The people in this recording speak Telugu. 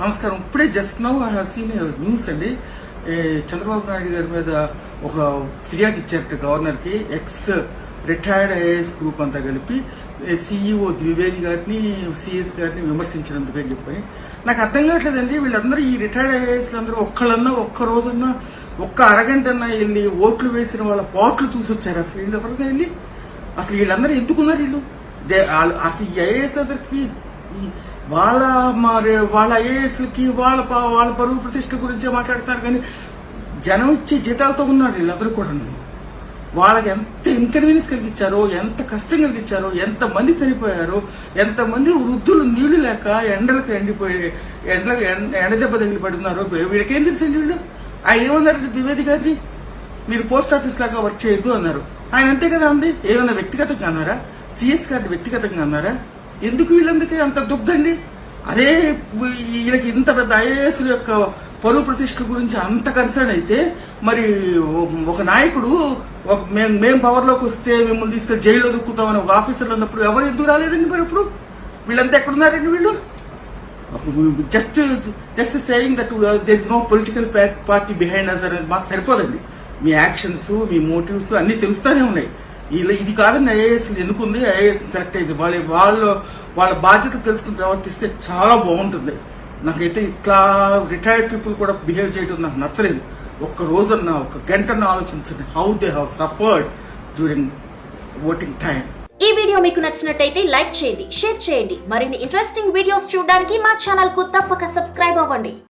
నమస్కారం. ఇప్పుడే జస్ట్ నౌ సీన్ న్యూస్ అండి. చంద్రబాబు నాయుడు గారి మీద ఒక ఫిర్యాదు ఇచ్చారట గవర్నర్కి. ఎక్స్ రిటైర్డ్ ఐఏఎస్ గ్రూప్ అంతా కలిపి సిఇఓ ద్వివేది గారిని సిఎస్ గారిని విమర్శించినందుకు అని చెప్పని. నాకు అర్థం కావట్లేదండి. వీళ్ళందరూ ఈ రిటైర్డ్ ఐఏఎస్ అందరూ ఒక్కళ్ళన్నా ఒక్క రోజన్నా ఒక్క అరగంటన్నా వెళ్ళి ఓట్లు వేసిన వాళ్ళ పోట్లు చూసి వచ్చారు అసలు వీళ్ళు ఎవరైనా వెళ్ళి? అసలు వీళ్ళందరూ ఎందుకున్నారు వీళ్ళు? అసలు ఈ ఐఏఎస్ అందరికి వాళ్ళ మరి వాళ్ళ ఐఏఎస్లకి వాళ్ళ వాళ్ళ పరువు ప్రతిష్ట గురించే మాట్లాడతారు కానీ జనం ఇచ్చే జీతాలతో ఉన్నారు వీళ్ళందరూ కూడా వాళ్ళకి ఎంత ఇన్కన్వీనియన్స్ కలిగించారో ఎంత కష్టం కలిగించారో ఎంతమంది చనిపోయారో ఎంతమంది వృద్ధులు నీళ్ళు లేక ఎండలకు ఎండిపోయి ఎండలకు ఎండ దెబ్బ తగిలి పడుతున్నారు వీళ్ళకేం తెలుసండి వీళ్ళు? ఆయన ఏమన్నారంటే ద్వివేది గారిని? మీరు పోస్ట్ ఆఫీస్ లాగా వర్క్ చేయొద్దు అన్నారు. ఆయన అంతే కదా అంది? ఏమైనా వ్యక్తిగతంగా అన్నారా? సిఎస్ గారిని వ్యక్తిగతంగా అన్నారా? ఎందుకు వీళ్ళందుకే అంత దుగ్ధండి? అదే వీళ్ళకి ఇంత పెద్ద ఐఏఎస్ల యొక్క పరువు ప్రతిష్ఠ గురించి అంత కన్సర్న్ అయితే మరి ఒక నాయకుడు మేము మేము పవర్లోకి వస్తే మిమ్మల్ని తీసుకెళ్ళి జైల్లో దుక్కుతామని ఒక ఆఫీసర్లు ఉన్నప్పుడు ఎవరు ఎందుకు రాలేదండి మరి ఇప్పుడు వీళ్ళంతా ఎక్కడున్నారండి వీళ్ళు? Just just saying that there is no political party behind us అనేది మాకు సరిపోదండి. మీ యాక్షన్స్ మీ మోటివ్స్ అన్నీ తెలుస్తూనే ఉన్నాయి. ఇలా ఇది కాదండి ఐఏఎస్ ఎన్నుకుంది ఐఏఎస్ సెలెక్ట్ అయింది. వాళ్ళ వాళ్ళు వాళ్ళ బాధ్యత తెలుసుకుని ప్రవర్తిస్తే చాలా బాగుంటుంది. నాకైతే ఇట్లా రిటైర్డ్ పీపుల్ కూడా బిహేవ్ చేయడం నాకు నచ్చలేదు. ఒక్క రోజన్నా ఒక గంటన్న ఆలోచించండి. How they how suffered during voting time ఈ వీడియో మీకు నచ్చినట్టయితే లైక్ చేయండి షేర్ చేయండి. మరిన్ని ఇంట్రెస్టింగ్ వీడియోస్ చూడడానికి మా ఛానల్కు తప్పక సబ్స్క్రైబ్ అవ్వండి.